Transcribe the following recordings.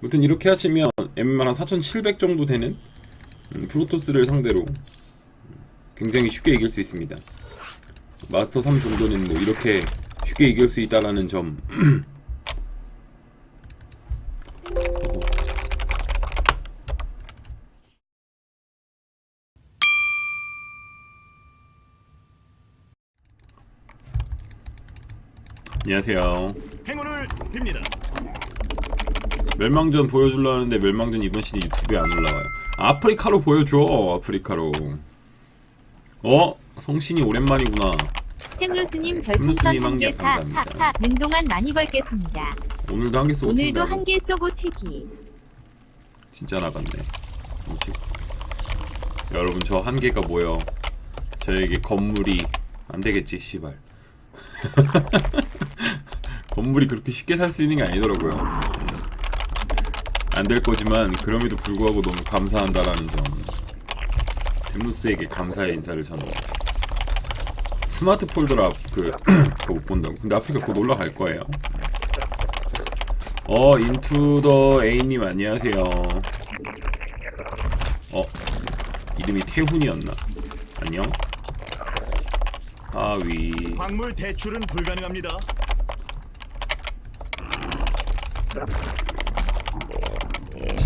아무튼 이렇게 하시면 MMR 한4,700 정도 되는 음, 프로토스를 상대로 굉장히 쉽게 이길 수 있습니다. 마스터 3 정도는 뭐 이렇게 쉽게 이길 수 있다라는 점. 안녕하세요. 행운을 빕니다. 멸망전 보여줄라 하는데 멸망전 이번 시즌 유튜브에 안 올라와요. 아프리카로 보여줘. 아프리카로. 어? 성신이 오랜만이구나. 템루스님 별풍선 한개 한개 감사합니다. 사사 사 는 동안 많이 벌겠습니다. 오늘도 한 개 쏘고 오늘도. 한 개 쏘고 태기. 진짜 나갔네. 뭐지? 여러분 저 한 개가 뭐요? 저에게 건물이 안 되겠지, 씨발. 건물이 그렇게 쉽게 살 수 있는 게 아니더라고요. 안 될 거지만 그럼에도 불구하고 너무 감사한다라는 점. 데무스에게 감사의 인사를 전합니다. 스마트 폴더라 그 그거 못 본다고. 근데 아프리카 곧 올라갈 거예요. 어 인투 더 A님 안녕하세요. 어 이름이 태훈이었나? 안녕. 하위 광물 대출은 불가능합니다.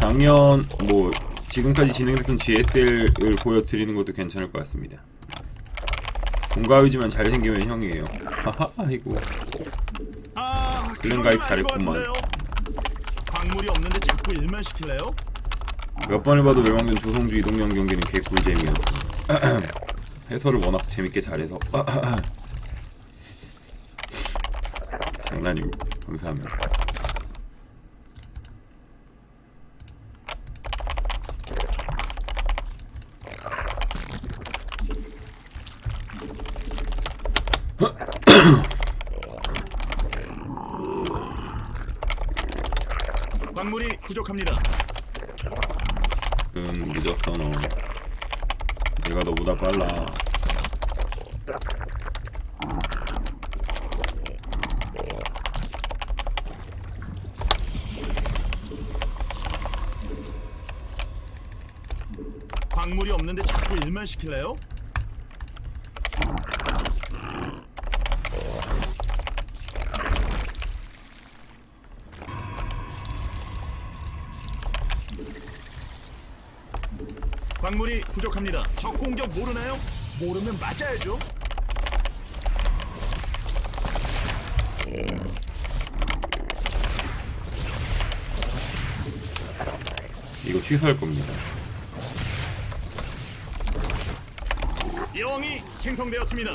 작년 뭐 지금까지 진행됐던 GSL을 보여드리는 것도 괜찮을 것 같습니다. 동갑이지만 잘생기면 형이에요. 하하 아이고 그건 가입 잘했구만. 광물이 없는데 자꾸 일만 시킬래요? 몇 번을 봐도 멸망전 조성주 이동영 경기는 개꿀잼이었고 해설을 워낙 재밌게 잘해서 장난이고 감사합니다. 광물이 부족합니다. 응 늦었어 너. 내가 너보다 빨라. 광물이 없는데 자꾸 일만 시킬래요? 광물이 부족합니다. 적 공격 모르나요? 모르면 맞아야죠. 이거 취소할 겁니다. 여왕이 생성되었습니다.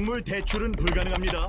광물 대출은 불가능합니다.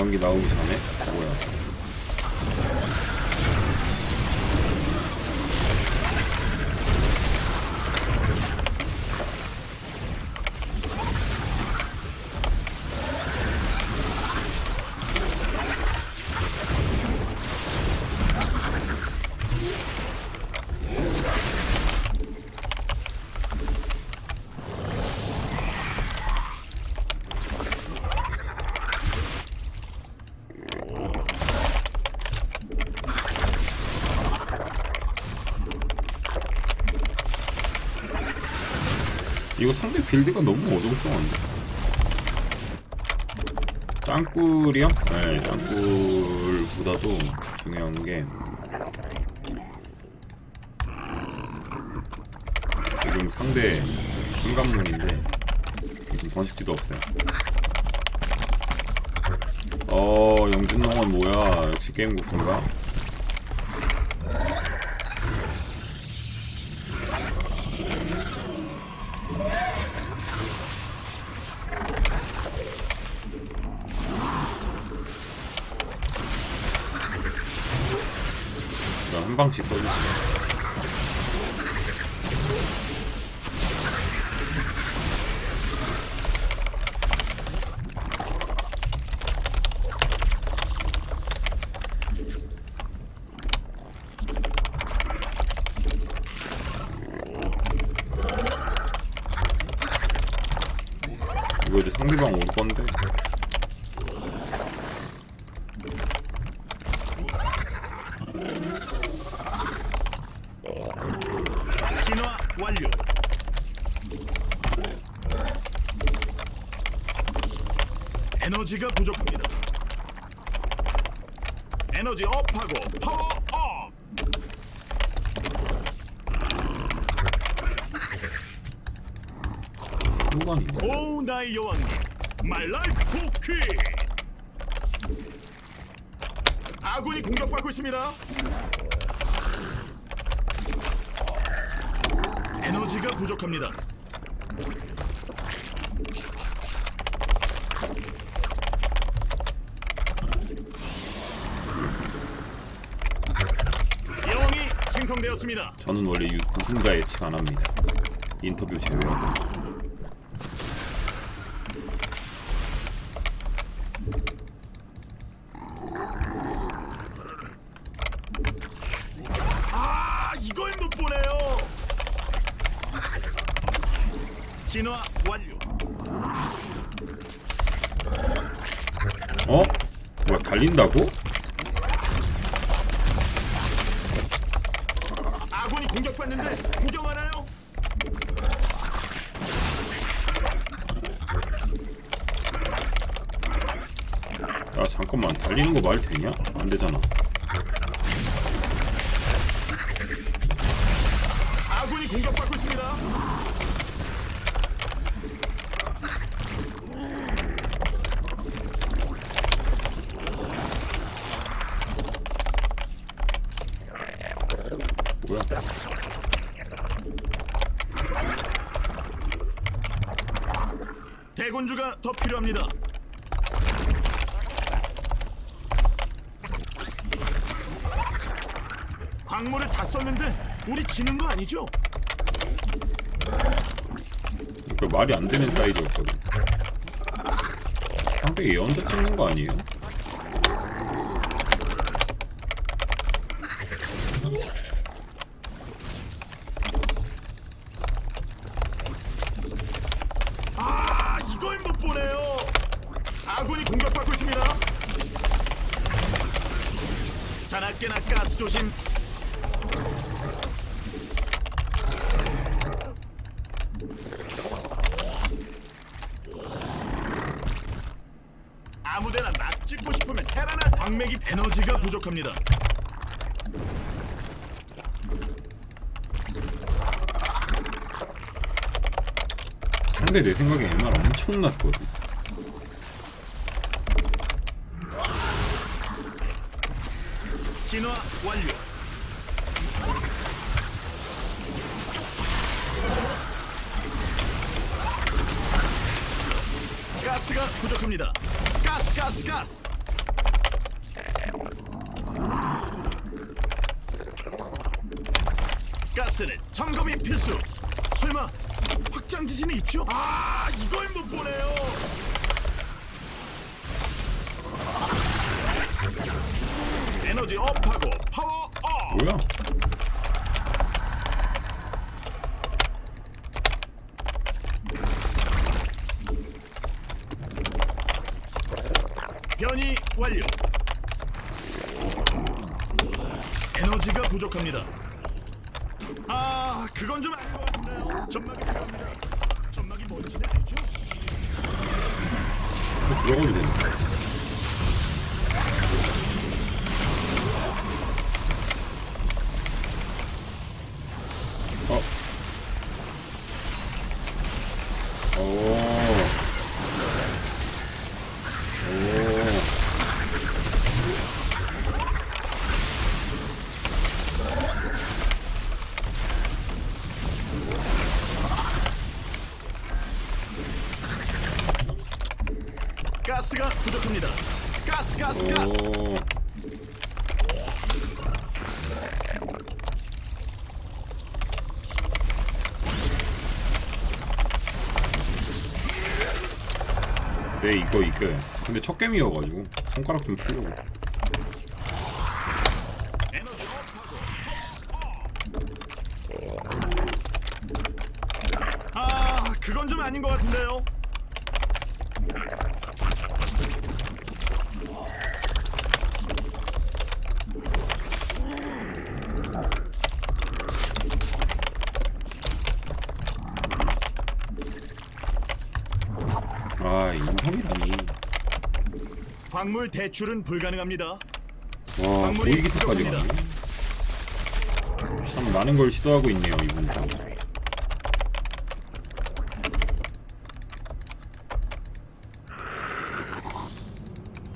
경기 나오기 전에 뭐야? 빌드가 너무 어정쩡한데. 땅굴이요? 네, 땅굴보다도 중요한 게 지금 상대 순간문인데 지금 번식지도 없어요. 어, 영진농은 뭐야? 역시 게임 국수인가? 방씩 써주세요. 이거 이제 상대방 올 건데. 진화 완료. 에너지가 부족합니다. 에너지 업하고 파워 업. 오 나의 여왕님, 마이 라이프 쿠키. 아군이 공격받고 있습니다. 에너지가 부족합니다. 여왕이 생성되었습니다. 저는 원래 유- 우승자 예측 안 합니다. 인터뷰 제외하고. 아 이걸 못 보네요. 진화 완료. 어? 뭐야 달린다고? 아군이 공격받는데 구경하나요? 야 잠깐만 달리는 거 말 되냐? 안 되잖아. 아군이 공격받고 있습니다. 뭐야? 대군주가 더 필요합니다. 광물을 다 썼는데 우리 지는 거 아니죠? 그 말이 안 되는 사이즈였거든. 상대 예언자 찍는 거 아니에요? 아 이걸 못 보네요. 아군이 공격받고 있습니다. 자나깨나 가스 조심. 아무데나 막 찍고 싶으면 테라나 광맥이 에너지가 부족합니다. 상대 내 생각에 MR 엄청 낮거든. 진화 완료. 가스가 부족합니다. 가스, 가스, 가스. 가스는 필수. 설마 확장 기신이 있죠? 아, 이걸 못 보네요. 에너지 업하고 파워 업. 뭐야? 가스가 부족합니다. 가스 가스 가스. 오. 네 이거 이거 근데 첫 게임이어가지고 손가락 좀 풀려고 에너지 업하고. 아, 그건 좀 아닌 것 같은데요. 아 인성이라니. 광물 대출은 불가능합니다. 와 광물이 보이기까지 가네. 참 많은 걸 시도하고 있네요 이분.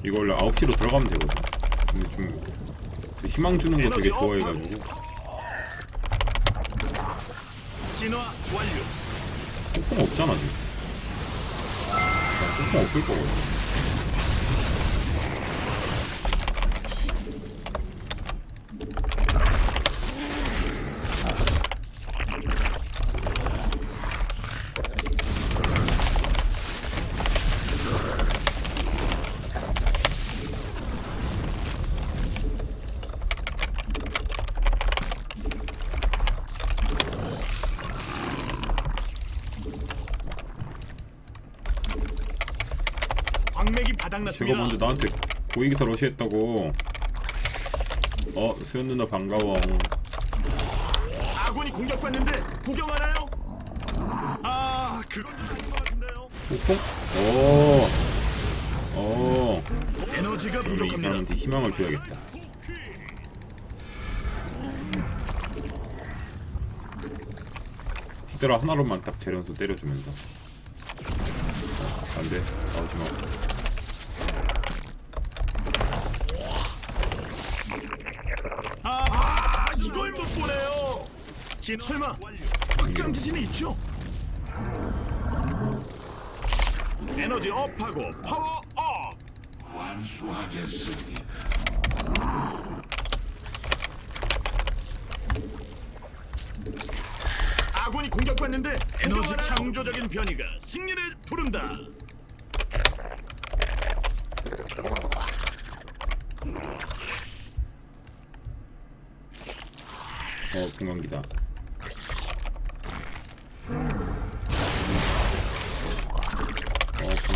이거 원래 9시로 들어가면 되거든. 근데 좀그 희망 주는 거 되게 좋아해가지고. 진화 완료. 폭풍 없잖아 지금 난 폭풍 없을 거거든 광맥이 제가. 먼저 나한테 고위기사 러시했다고 어 수연 누나 반가워 아군이 공격받는데 구경하나요? 아, 그건 좀 아닌 것 같은데요. 폭풍? 오. 오. 에너지가 우리 이 부족합니다. 사람한테 희망을 줘야겠다. 히드라 하나로만 딱 재련소 때려주면서. 안 돼. 나오지 마. 아, 아, 이걸 못 보네요. 진 설마 확장 기신이 있죠? 에너지 업하고 파워 업. 아군이 공격받는데 에너지 창조적인 변이가 승리를 부른다. 어, 분광기다.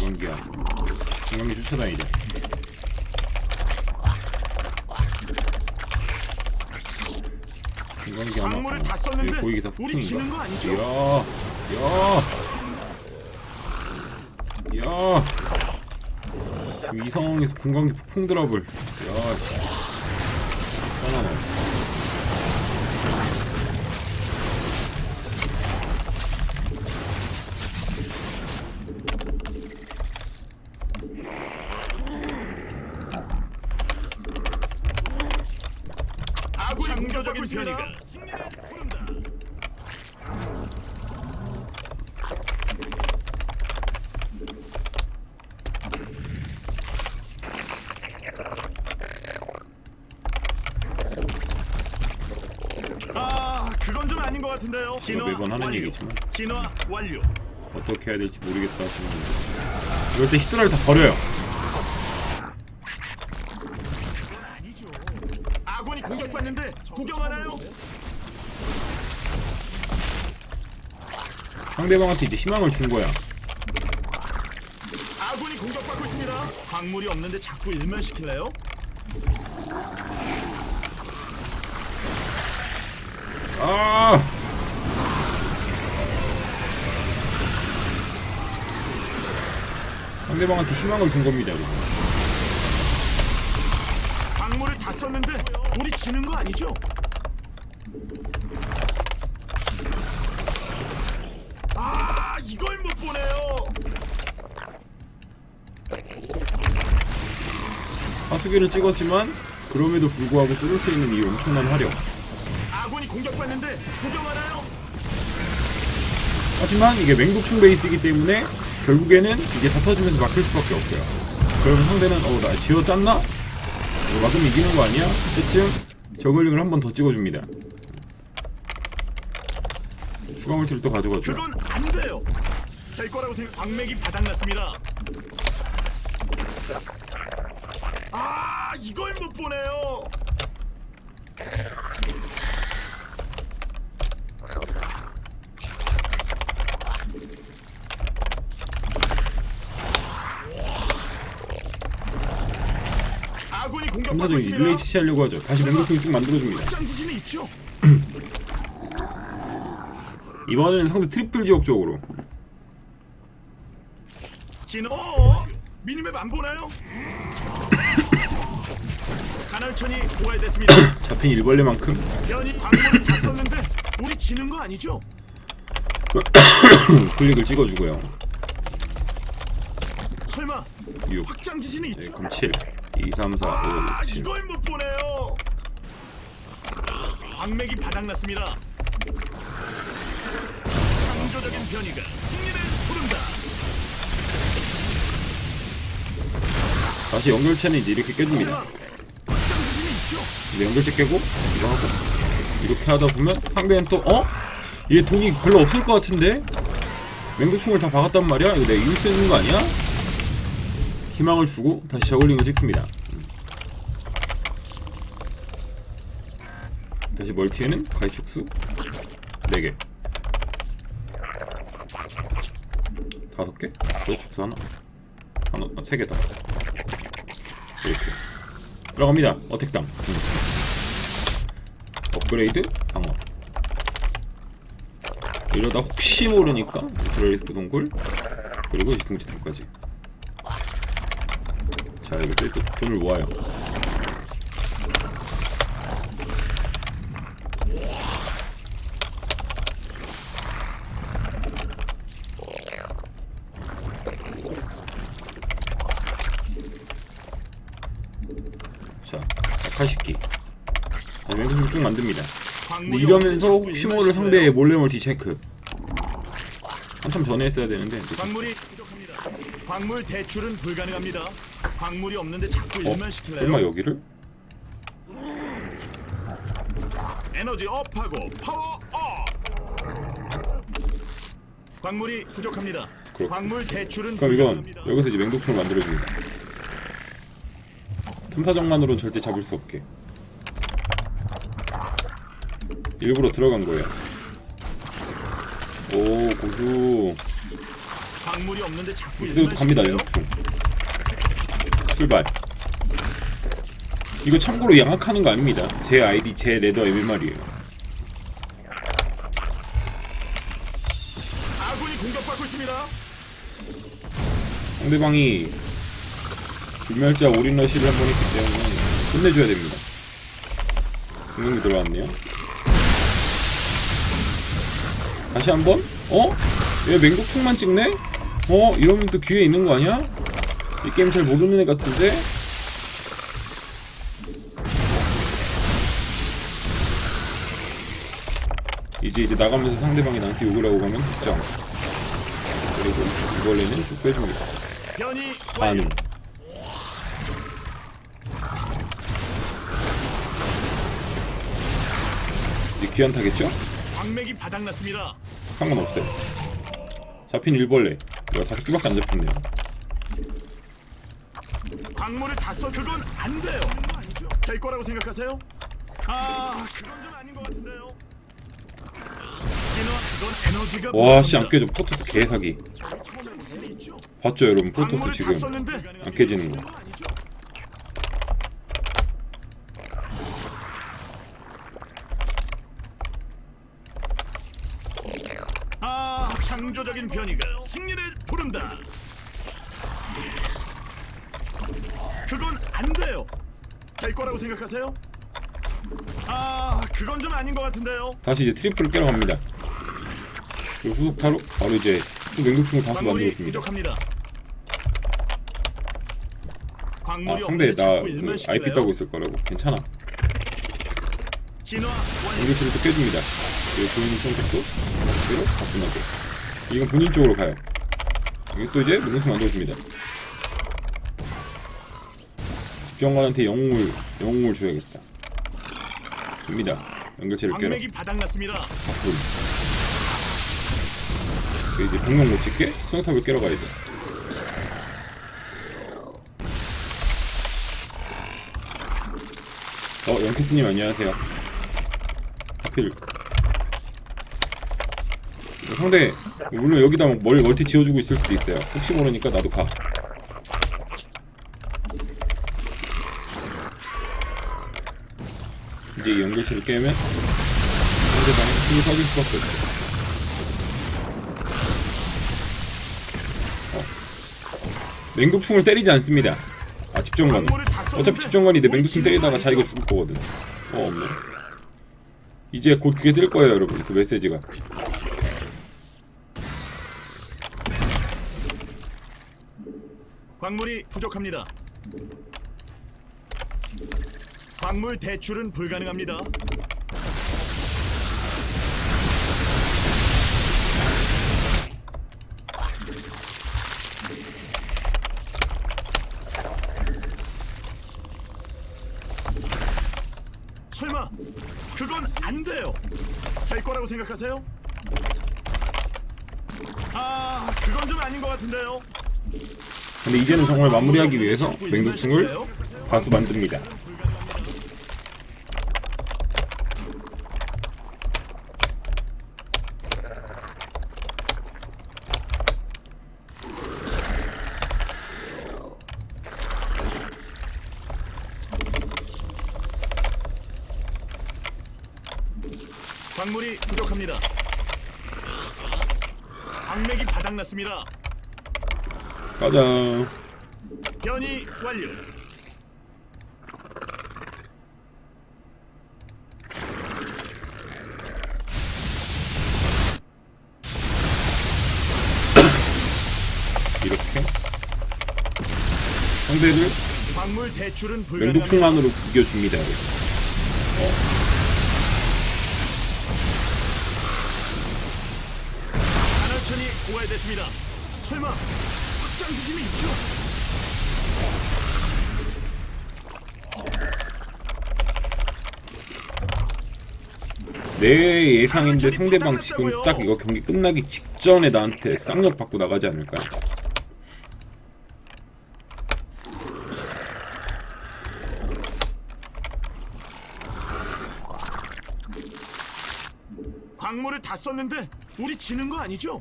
어, 분광기야. 분광기 쫓아다니자. 하나. 광물을 어, 여기 고위기사 우리 폭풍인가? 지는 거 아니죠? 야, 야, 야. 지금 이 상황에서 분광기 폭풍 드랍을. 야, 씨. 하나 아군이 창조적인 변이가 승리를 부른다. 아, 그건 좀 아닌 것 같은데요. 이거 매번 하는 얘기지만 진화 완료. 어떻게 해야 될지 모르겠다 분들 이럴 때 히드라를 다 버려요. 아군이 공격받는데 구경하나요? 상대방한테 이제 희망을 준 거야 아군이 공격받고 있습니다. 광물이 없는데 자꾸 일만 시킬래요? 아 상대방한테 희망을 준 겁니다. 광물을 다 썼는데 우리 지는 거 아니죠? 아 이걸 못 보네요. 하수기를 찍었지만 그럼에도 불구하고 뚫을 수 있는 이 엄청난 화력. 아군이 공격받는데 구경하나요? 하지만 이게 맹독충 베이스이기 때문에 결국에는 이게 다 터지면서 막힐 수밖에 없어요. 그러면 상대는 어 나 지어 짰나? 이거 막으면 이기는 거 아니야? 때쯤 저글링을 한 번 더 찍어줍니다. 추가 멀티를 또 가져가죠. 그건 안 돼요. 될 거라고 생각. 광맥이 바닥났습니다. 아 이걸 못 보네요. 아군이 공격받고 있습니다. 릴레이 치시하려고 하죠. 다시 맹독충 쭉 만들어줍니다. 이번에는 상대 트리플 지역 쪽으로. 진호 어? 미니맵 안 보나요? 간헐천이 고갈됐습니다. 잡힌 일벌레만큼 연이 광물을 다 썼는데 우리 지는 거 아니죠? 클릭을 찍어주고요. 설마 6, 확장 네, 있죠? 그럼 7, 2, 3, 4, 아 5, 7. 이걸 못 보네요. 광맥이 바닥났습니다. 창조적인 변이가 승리를 부른다. 다시 연결체는 이제 이렇게 깨줍니다. 확장 기신이 있죠? 근데 연결체 깨고 이거 하고 이렇게 하다 보면 상대는 또 어? 얘 돈이 별로 없을 것 같은데? 맹독충을 다 박았단 말이야? 이거 내가 이길 수 있는 거 아니야? 희망을 주고 다시 저글링을 찍습니다. 음. 다시 멀티에는 가이축수 4개 5개? 가이축수 하나 하나, 아, 3개다 이렇게 들어갑니다 어택당 음. 업그레이드 방어 이러다 혹시 모르니까 드레이스크 동굴 그리고 뒤통치탑까지 자 이거 또, 또 돈을 모아요 자 아카시키 자, 맹수를 쭉 만듭니다 근데 이러면서 없는데 혹시 자꾸 모를 일만 상대의 시켜요. 몰래 멀티 체크 한참 전에 했어야 되는데 또 광물이 부족합니다. 광물 대출은 불가능합니다. 광물이 없는데 자꾸 어? 일만 시킬래요? 설마 여기를? 에너지 업하고 파워 업. 광물이 부족합니다. 그렇군. 광물 대출은 그럼 이건 불가능합니다. 여기서 이제 맹독충을 만들어줍니다 탐사정만으로는 절대 잡을 수 없게 일부러 들어간 거예요 오 고수 광물이 없는데 자꾸 그대로 일만 갑니다 시킬래요? 맹독충 출발 이거 참고로 양악하는 거 아닙니다 제 아이디 제 레더 MMR이에요 아군이 공격받고 있습니다. 상대방이 불멸자 올인러시를 한번 했기 때문에 끝내줘야 됩니다. 분명히 들어왔네요. 다시 한 번? 어? 얘 맹독충만 찍네? 어? 이러면 또 기회 있는 거 아니야? 이 게임 잘 모르는 애 같은데? 이제 이제 나가면서 상대방이 나한테 욕을 하고 가면 득점. 그리고 이번에는 쭉 빼줍니다. 반. 이제 귀한 타겠죠? 광맥이 바닥났습니다. 상관없어요. 잡힌 일벌레. 이거 다섯 개밖에 안 잡혔네요. 다 써. 그건 안 돼요. 될 거라고 생각하세요? 아, 그건 좀 아닌 것 같은데요. 에너지가 와, 씨, 안 부족합니다. 깨져. 프로토스 개사기. 있죠? 봤죠, 여러분? 다 지금 안 깨지는 거. 아니죠? 아, 창조적인 변이가 승리를 부른다. 그건 안 돼요. 될 생각하세요? 아, 그건 좀 아닌 것 같은데요. 다시 이제 트리플을 깨러 갑니다. 그리고 후속타로 바로 이제 또 맹독충을 다수 광물이 만들어줍니다. 부족합니다. 아 광물이 상대 없는데 나 자꾸 그 일만 IP 시킬래요? 따고 있을 거라고 괜찮아. 진화 완료. 맹독충을 또 깨줍니다. 그리고 본인 선택도 그대로 가슴하게. 이건 본인 쪽으로 가요. 이게 또 이제 맹독충 만들어줍니다. 국정관한테 영웅을 영웅을 줘야겠다. 됩니다. 연결체를 깨러. 광맥이 바닥났습니다. 바꾼. 그 이제 병력 못 찍게 수영탑을 깨러 가야죠. 어, 영캐스님 안녕하세요. 하필. 상대, 물론 여기다 뭐 멀, 멀티 지어주고 있을 수도 있어요. 혹시 모르니까 나도 가. 이제 이 연결체를 깨면 상대방의 힘이 빠질 수밖에 없어요. 어. 맹독충을 때리지 않습니다. 아 썼는데 어차피 우리 맹독충 때리다가 거 자기가? 죽을 거거든. 어 없네. 이제 곧 그게 뜰 거예요, 여러분. 그 메시지가. 광물이 부족합니다. 광물 대출은 불가능합니다. 설마 그건 안 돼요. 될 거라고 생각하세요? 아, 그건 좀 아닌 것 같은데요. 근데 이제는 정말 마무리하기 위해서 맹독충을 다수 만듭니다. 광물이 부족합니다. 광맥이 바닥났습니다. 가자. 변이 완료. 이렇게 상대를 광물 대출은 불가능합니다. 맹독충만으로 구겨줍니다. 여 고갈됐습니다. 설마 확장 기심이 있죠? 내 예상인데 상대방 지금 딱 이거 경기 끝나기 직전에 나한테 쌍욕 받고 나가지 않을까? 광물을 다 썼는데 우리 지는 거 아니죠?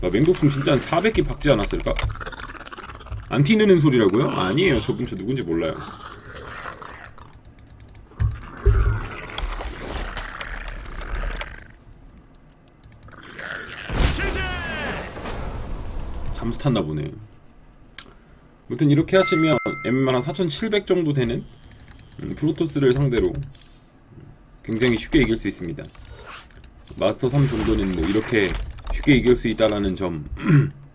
나 맹독충 진짜 한 400개 박지 않았을까? 안 티내는 소리라고요? 아니에요. 저 누군지 몰라요. 잠수 탔나 보네. 아무튼 이렇게 하시면 MMR 한4,700 정도 되는 음, 프로토스를 상대로 굉장히 쉽게 이길 수 있습니다. 마스터 3 정도는 뭐 이렇게 쉽게 이길 수 있다라는 점